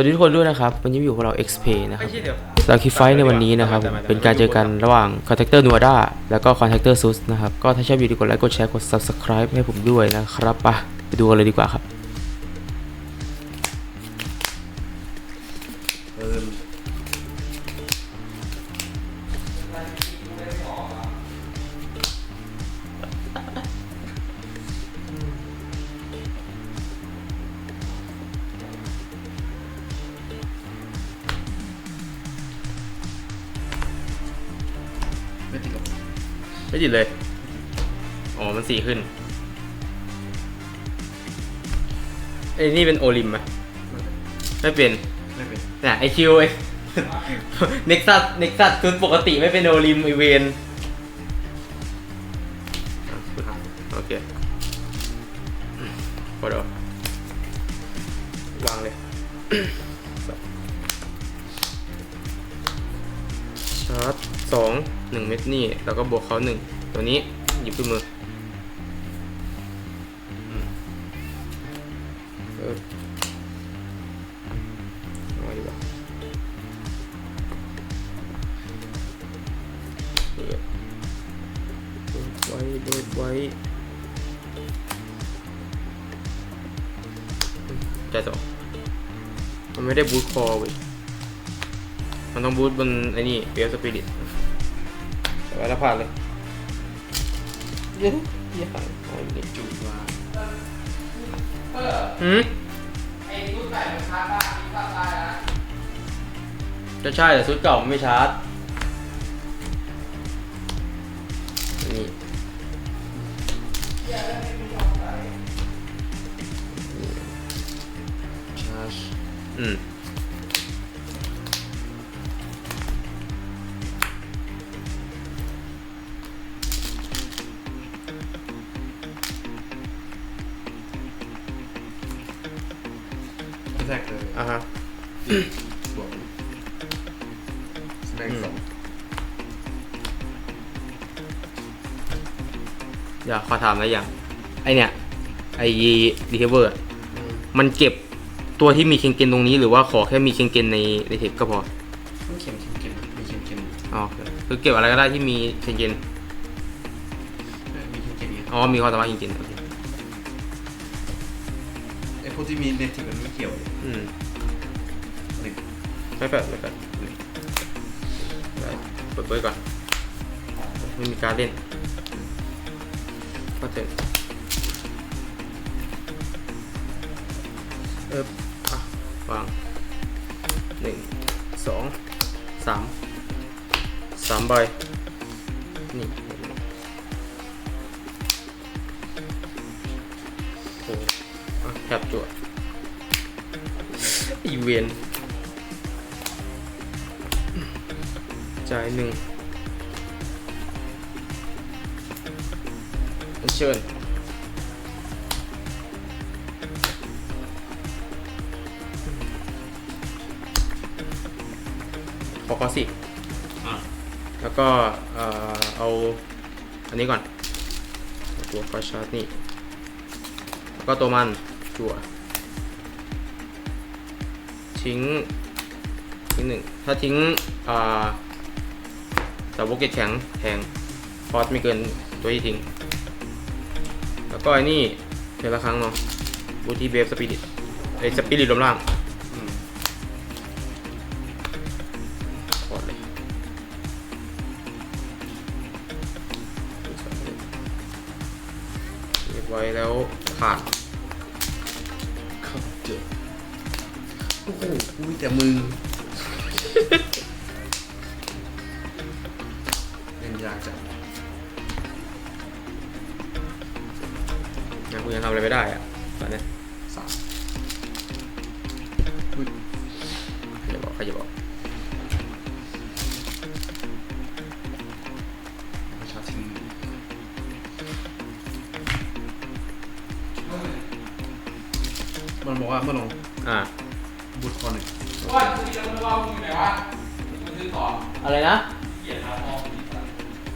วัสดีทุกคนด้วยนะครับ วันนี้อยู่กับเรา XP นะครับไม่ใช่เดี๋ยวสาคิไฟในวันนี้นะครับผมเป็นการเจอกันระหว่างคอนแทคเตอร์นัวด้าแล้วก็คอนแทคเตอร์ซุสนะครับ ก็ถ้าชอบวิดีโอกดไลค์ กดแชร์ กด Subscribe ให้ผมด้วยนะครับไปะไปดูกันเลยดีกว่าครับ ขึ้นไอ้นี่เป็นโอลิมไหมไม่เป็นไม่เป็นน่ะไอคิวไอเน็กซัสเน็กซัสชุดปกติไม่เป็นโอลิมไอเวนโอเคพอเดี๋ยววางเลยชาร์จสองหนึ่งเม็ดนี่ แล้วก็บวกเขาหนึ่งตัวนี้หยิบขึ้นมืออื ไว้เบิดไว้อืมใจสองมันไม่ได้บูทคอเว้ยมันต้องบูทบนไอ้นี่เปียสปิริตแต่ว่าถ้าผ่านเลยเย้ยหังเอาอีกนิดจูดว่าหืมจะใช่แต่ชุดเก่ามันไม่ชาร์จ ชาร์จอืมแรกเลยอะฮะบวกสแมงสองอยากขอถามอะไรอย่าง ไอเนี่ย ไอดีเทเวอร์ มันเก็บ ตัวที่มีเคนเกนตรงนี้หรือว่าขอแค่มีเคนเกนในในเทปก็พอมันเข็มเข็มเข็มมีเข็มเข็มอ๋อโอเคคือเก็บอะไรก็ได้ที่มีเคนเกนเออมีเข็มเข็มนี้อ๋อมีความสามารถเคนเกนโอเคไอ้พวกที่มีเนทีฟมันไม่เกี่ยวเลยอืมหนึ่งไม่แปดไม่แปดได้เปิดเปิดก่อนไม่มีการเล่นก็เต็มเอออะ วางหนึ่งสองสามสามใบนี่โอ้แคปตัวอีเวนจ่ายหนึ่งเชิญ ขอขอสิอะแล้วก็เอ่อเอาอันนี้ก่อนเอาตัวไฟชาร์จนี่ แล้วก็ตัวมันจั่วทิ้งทิ้งหนึ่งถ้าทิ้งอ่าแต่วกเก็ตแข็งแทงฟอสไม่เกินตัวที่ทิ้ง แล้วก็ไอ้นี่เทอละครั้งเนาะบูทีเบฟสปิริตไอ้สปิริตลมล่าง ว้แล้วผ่านเข้าเจอโอ้โหอุ้ยแต่มึงเล่นยากจังนะคุณยังทำอะไรไม่ได้อะ มันบอกว่าเมื่อลงอ่าบูทคอหนึ่งว่าคุณจะไม่ว่าคุณอยู่ไหนวะมันซื้อของอะไรนะเกียรติหาของ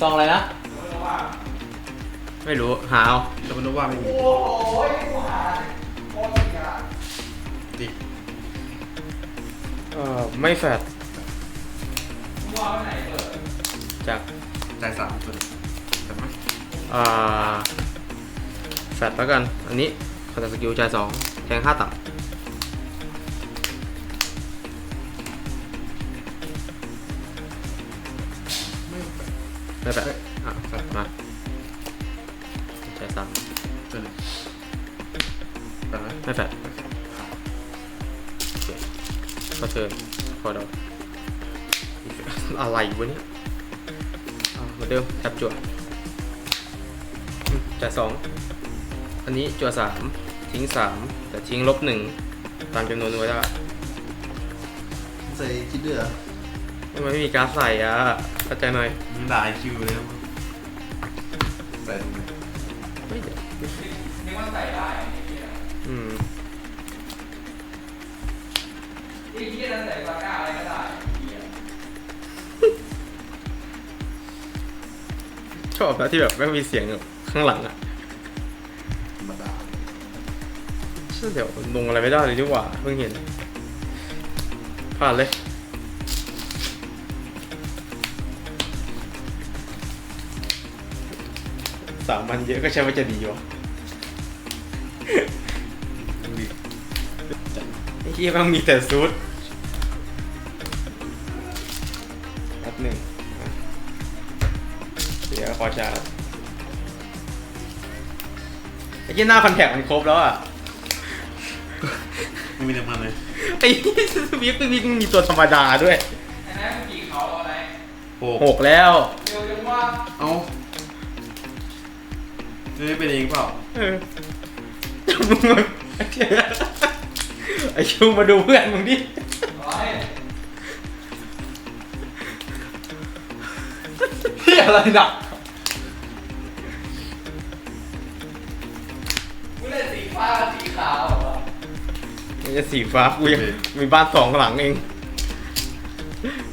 ซองอะไรนะไม่ว่าไม่รู้หาเอาแต่มันว่าไม่มีโอ้โหกูหาโคตรอีกอะดิเอ่อไม่แฟดมึงวางไว้ไหนเปิดจากจ่ายสามส่วนจำไหมอ่าแฟดแล้วกัน อันนี้คอนตัสกิลจ่ายสอง แทงห้าตับไม่แปดไม่แฟดอะแฟดมาจ่ายสามส่วนหนึ่งแปดไหมไม่แฟดโอเคก็เชิญพอดอกอะไรวะเนี่ยอ่าเหมือนเดิมแท็บจั่วอืมจ่ายสองอันนี้จั่วสาม ทิ้งสามแต่ทิ้งลบหนึ่งตามจำนวนไว้ได้ใส่คิดด้วยเหรอทำไมไม่มีการดใส่อะเข้าใจหน่อยมันด่าคิวเลยใส่ตรงไหนเฮ้ยเดี๋ยวนึกว่าใส่ได้ไอ้เหี้ยอืมไอ้เหี้ยนั้นใส่ปากกาอะไรก็ได้ไอ้เหี้ยชอบนะที่แบบไม่งมีเสียงแบบข้างหลังอะ เดี๋ยวลงอะไรไม่ได้เลยดีกว่า เพิ่งเห็น ผ่านเลย สามพันเยอะก็ใช่ว่าจะดีวะดูดิไอ้ที่มันมีแต่ซูดแป๊บหนึ่งเดี๋ยวขอชาร์จไอ้ที่หน้าคอนแทคมันครบแล้วอะ ม่มีน้ำมันเลยไอ้วิปวิปมีตัวธรรมดาด้วยไอ้นั่นมันกี่เขาอะไรโอ้หกแล้ว เร็วจังว่าเอ้าเฮ้ยเป็นเองเปล่าเออมึงมันไอคิวมาดูเพื่อนมึงดิอะไรที่อะไรหนัก มันจะสีฟ้ากูยังมีบ้านสองหลังเอง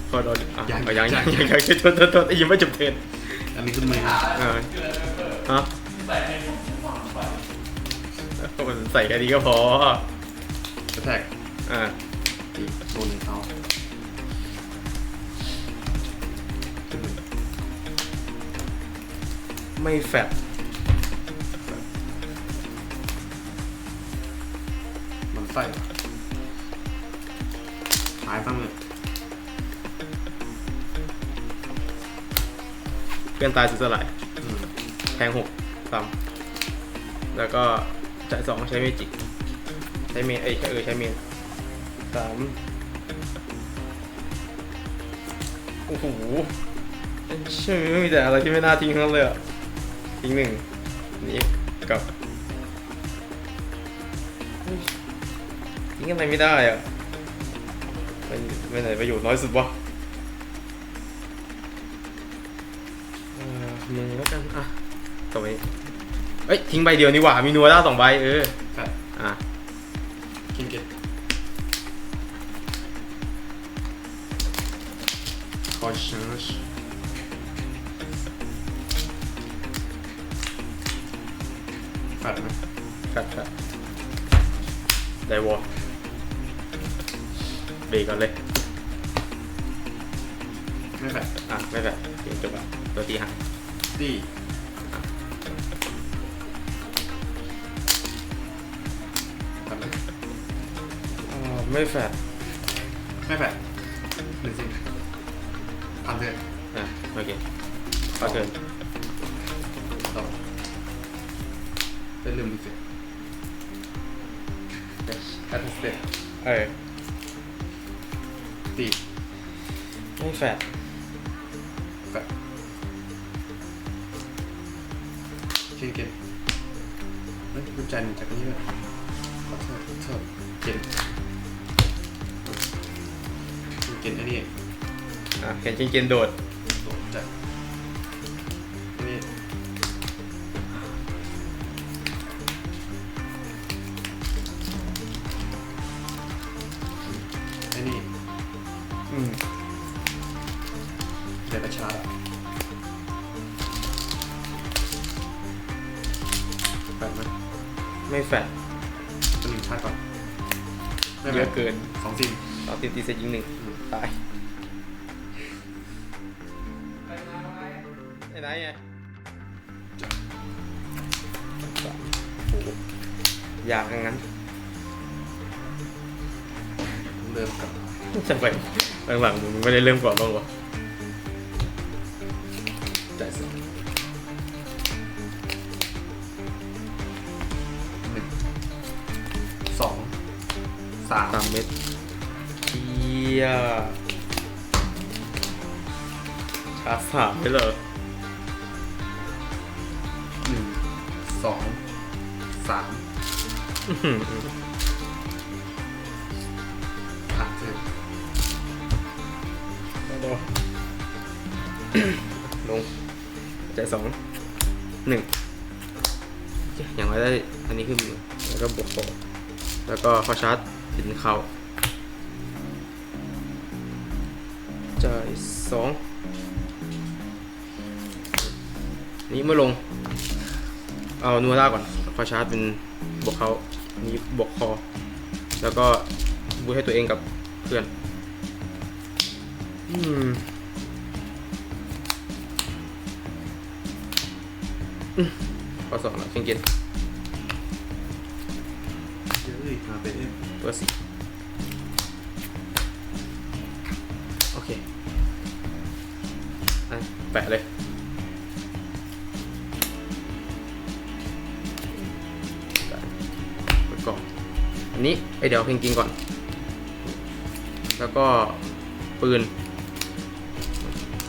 พอโดนอะเอายังยังยังยังโทษโทษโทษไอ้ยังไม่จบเทรนอันนี้คือมือหาเออเกิดอะไรเปิดฮะใส่ในฝังไปมันใส่แค่นี้ก็พอ กระแทกอ่าตีโดนเขาขึ้นมือไม่แฟดมันใส่หายตั้งเลยเพื่อนตายสุดสลายแทงหกซ้ำแล้วก็จ่ายสองใช้เมจิกใช้เมเอ้ยเออใช้เมนสามโอ้โหเชื่อมีแต่อะไรที่ไม่น่าทิ้งทั้งนั้นเลยอะทิ้งหนึ่งนี่กับทิ้งอะไรไม่ได้อะ ไปไปไหนประโยชน์น้อยสุดวะเอ่อมือแล้วกันอะต่อไปเอ้ยทิ้งใบเดียวนี่หว่า มีนัวด้าสองใบเออแฟดอะคิงเกตคอร์ชชแฟดไหมครับครับได้วอ เบรกก่อนเลย ไม่แฟดอะ ไม่แบบเปลี่ยนจบอะตัวที่หางตีแฟดไหมอ่าไม่แฟดไม่แฟดหนึ่งสิพันเถอะอะ โอเคก็เกินต่อเป็นลืมดิสิแอดสเตทเออ ตีไม่แฟดแฟดคิงเกตเฮ้ยกุญแจหนึ่งจากนี้เลยขอโทษขอโทษเกตคิงเกตอันนี้อะเขียนจริงเกนโดดโดด ไม่แฟดตัวหนึ่งชาร์จก่อนไม่เยไม่อะเกินสองสิ่งเอาตีตีเสร็จยิงหนึ่งตายไปมาอะไรไอ้ไหนไงอยากอย่างนั้นเริ่มกับจะไปหลังๆมึงไม่ได้เริ่มก่อนบ้างวะจ่ายสอง สามสามเม็ดเฮียชาร์จสามได้เลยหนึ่งสองสามผ่านเถอะลงใจสองหนึ่งอย่างไรได้อันนี้ขึ้นมือแล้วก็บวกโปแล้วก็พอชาร์จ ถึงเขาจ่ายสองนี้เมื่อลง เอานัวล่าก่อนพอชาร์จเป็นบวกเขานี้บวกคอ แล้วก็บูให้ตัวเองกับเพื่อน อืมข้อสองแล้วเช่นเกน ตัวสีโอเคอแปะเลยกดกล่องอันนี้ไอเดี๋ยวเพลงกินก่อน แล้วก็ปืน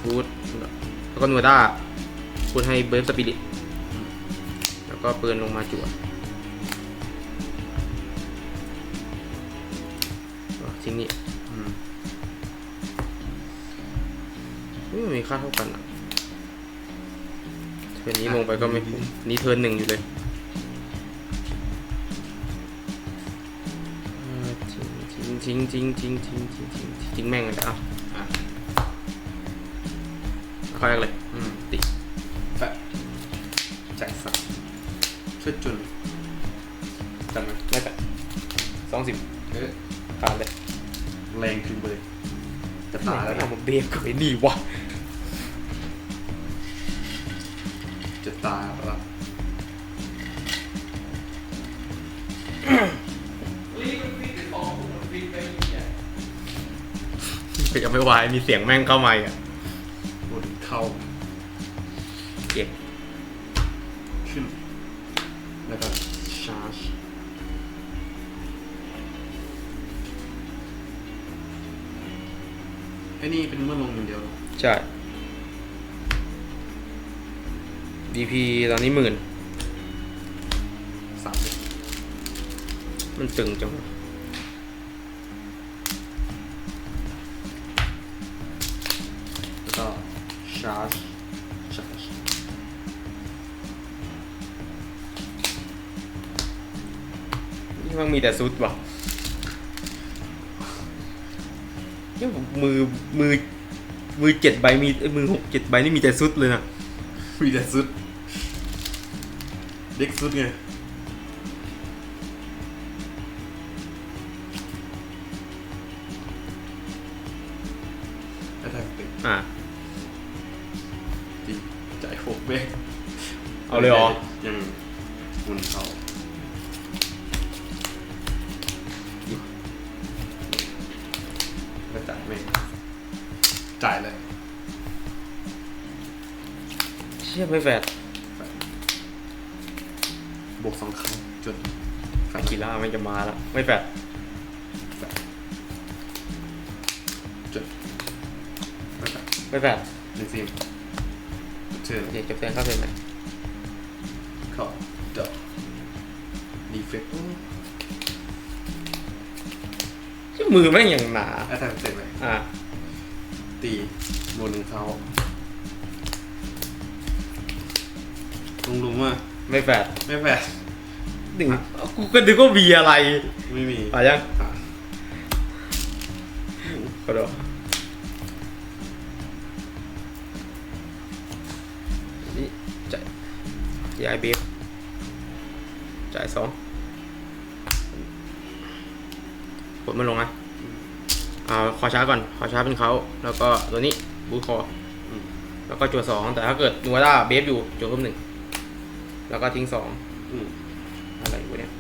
พูดแล้วก็นัวด้าพูดให้เบิร์สปิริต แล้วก็ปืนลงมาจวด ทิ้งนี่ไม่มีค่าเท่ากันอะเทิร์นี้ลงไปก็ไม่คุ้มนี่เทินหนึ่งอยู่เลยจริงจริงจริงงริงจริงจริงจริงจริงแม่งเลยอะข้อแรกเลยติแจกสักชุดจุนจำไหมได้แปดสองสิบเออขาดเลย แรงขึ้นไปเลยจะตายแล้วเอานะมาเบรกกับไอ้นี่วะจะตายแล้วรีบมันฟิตหรือของคุณมันฟิตไปเนี่ยก็ยังไม่วายมีเสียงแม่งเข้ามาอีกอะบนเข้า อ้นี่เป็นเมื่อลงอย่างเดียวเหรอใช่ DP ตอนนี้หมื่น สามเลยมันตึงจังวะแล้วก็ชาร์จชาร์จนี่มันมีแต่ซุดว่ะ นี่มือมือมือเจ็ดใบมีเอ้ยมือหกเจ็ดใบนี่มีแต่ซุดเลยนะมีแต่สุด เด็กสุดไงแล้วถ้าเป็นอ่าดีจ่ายหกเบ้เอาเลยเหรอยังหมุนเขา ก็จ่ายไม่จ่ายเลยเชี่ยไม่แฟดบวกสองครั้งจนอากิล่ามันจะมาแล้วไม่แฟดจนไม่จ่ายไม่แฟดหนึ่งซีมเชิญโอเคเก็บแต้มเข้าเป็นไหมเข้าดอกดีเฟกต์ มือแม่งอย่างหนาแอตแทกเสร็จเลยอ่าตีโมหนึ่งเขาลุงลุงว่าไม่แฟดไม่แปดหนึ่งกูก็นึกว่ามีอะไรไม่มีอะยังอะกระโดดนี่จ่ายจ่ายเบฟจ่ายสองกดมันลงนะ อ่าคอช้าก่อนคอช้าเป็นเขาแล้วก็ตัวนี้บูทคออืม แล้วก็จั่วสองแต่ถ้าเกิดนูวาด้าเบฟอยู่จั่วเพิ่มหนึ่งแล้วก็ทิ้งสองอืมอะไรวะเนี่ย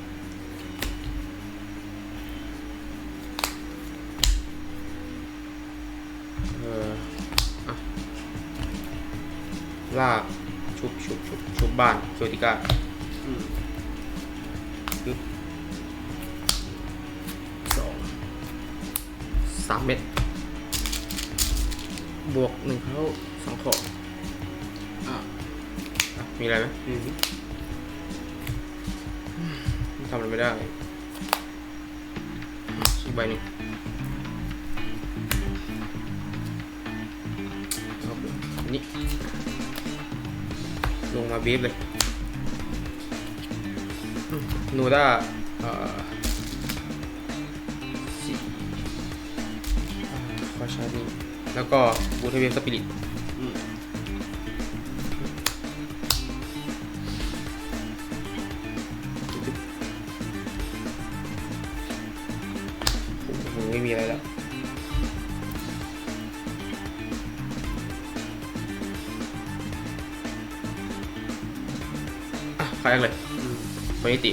เอออะลากชุบชุบชุบชุบบ้านโชติก้า เม็ด บวกหนึ่งเข้าสองขออะอะมีอะไรไหมอืมทำอะไรไม่ได้อีกใบหนึ่งเอาไปอันนี่ ลงมาบีบเลยอืมนูด้าเอ่อ ขอใช้นี่แล้วก็บูทเวฟสปิริตอืมโอ้โหไม่มีอะไรแล้วอะใครแรกเลยอืมวันนี้ตี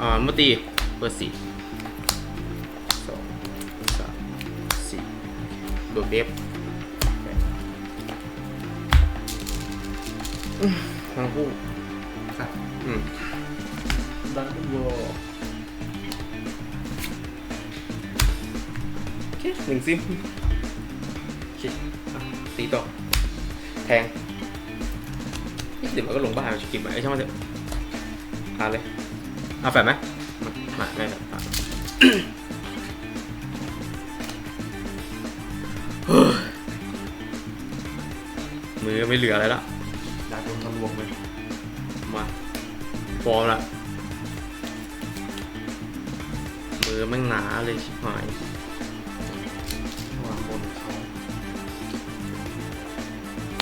อ่าเมื่อตีเปิดสี่ส โดดเบฟแปดอืมทั้งคู่ค่ะอืมดังโวโอเคหนึ่งซิมโอเคอะตีต่อ แทงนี่เดี๋ยวมันก็ลงบ้านมันจะกินไปไอ้ช่างมันเถอะอ่านเลย เอาแฟนไหมไมาไม่แบบ อะมือไม่เหลืออะไรละดังโดนทะลวงเลยมาฟอร์มละมือแม่งหนาเลยชิบหายวางบนเขา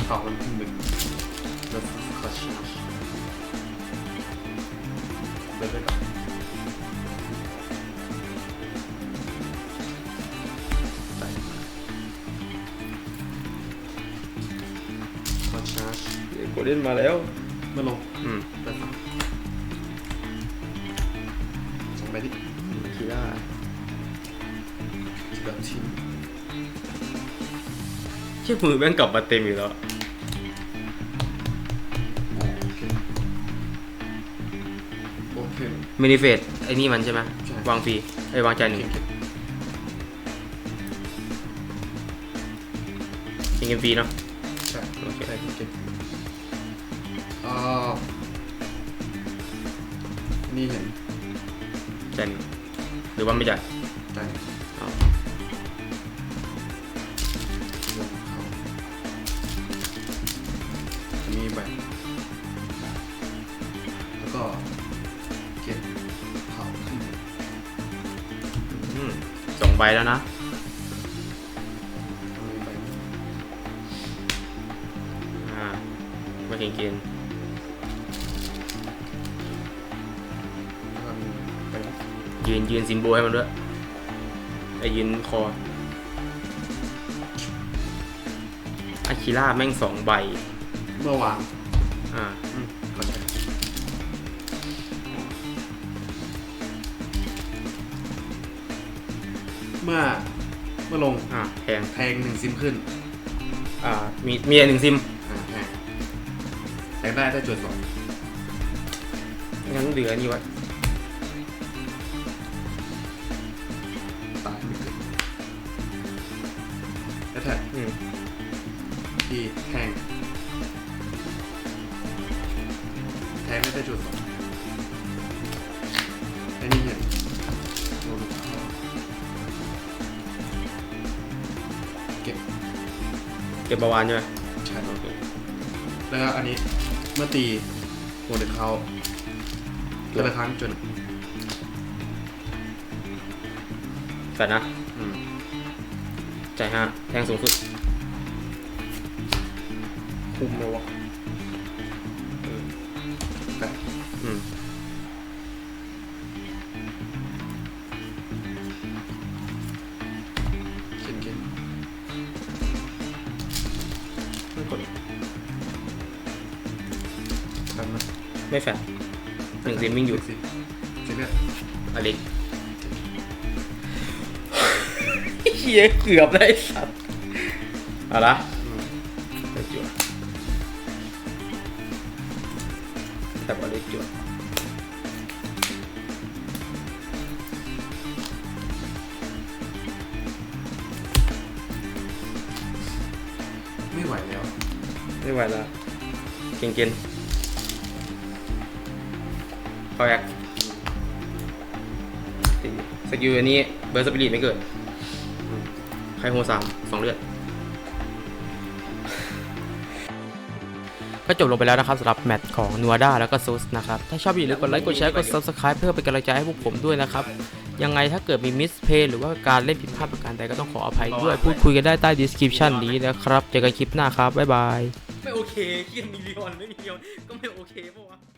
เขามันขึ้นหนึ่งแล้วเขาชาร์จเดินไปก่อน โกลเด้นมาแล้วเมื่อลงอืมเปิดฝาส่งไปที่คีร่าที่แบบทีมเชี่ยมือแม่งกลับมาเต็มอยู่แล้วโอเคโอเค มินิเฟสไอ้นี่มันใช่ไหมใช่ วางฟรีไอ้ยวางใจายหนึ่งเก็บยิงเกมฟรีเนาะใช่โอเคใช่เก็บอ่า นี่เห็นใจายหนึ่งหรือว่าไม่จ่ายใจเอาลงเขามีใบแล้วก็เก็บเขาขึ้นมาอืมสองใบแล้วนะมีใบนี้อ่ามาเกณฑ์เกณฑ์ ยืนยืนซิมโบลให้มันด้วยไอ้ยืนคออาคิล่าแม่งสองใบ เมื่อวานอ่าอืมเข้าใจเมื่อเมื่อลงอ่าแทงแทงหนึ่งซิมขึ้น อ่า มีมีอันหนึ่งซิมอ่าแทงแทงได้ได้จุดสองงั้นเหลือนี่ไว้ต ท็กอืมที่แทง แทงได้ได้จุดสองไอ้นี่เห็นโดนเข้าเก็บเก็บประวานใช่ไหมใช่โอเคแล้วก็อันนี้เมื่อตีโดนเข้าแต่ละครั้งจนแต่นะอืมจ่ายห้า แทงสูงสุดคุมเลยวะเออแอืมขียนเขียไม่กดทำนะไม่แฟนหนึ่งซิมมิ่งหยุดสิสิเนี่อเล็กเฮียเกือบได้สัตว์ เอาละอืมเล็กจั่วแต่ว่าเล็กจั่วไม่ไหวแล้ว ไม่ไหวแล้วเก่งเกินพอแอคตีสกิลอันนี้เบอร์สปิริตไม่เกิดอืมไคโฮสามสองเลือด ก็จบลงไปแล้วนะครับสำหรับแมตช์ของนัวด้าแล้วก็ซูสนะครับ ถ้าชอบอย่าลืมกดไลค์กดแชร์กดซับสไครป์เพื่อเป็นกำลังใจให้พวกผมด้วยนะครับ ยังไงถ้าเกิดมีมิสเพย์หรือว่าการเล่นผิดพลาดประการใดก็ต้องขออภัยด้วย พูดคุยกันได้ใต้ดีสคริปชันนี้นะครับ เจอกันคลิปหน้าครับ บ๊ายบาย ไม่โอเคเกียมีลีออนไม่มีลีออนก็ไม่โอเคปะวะ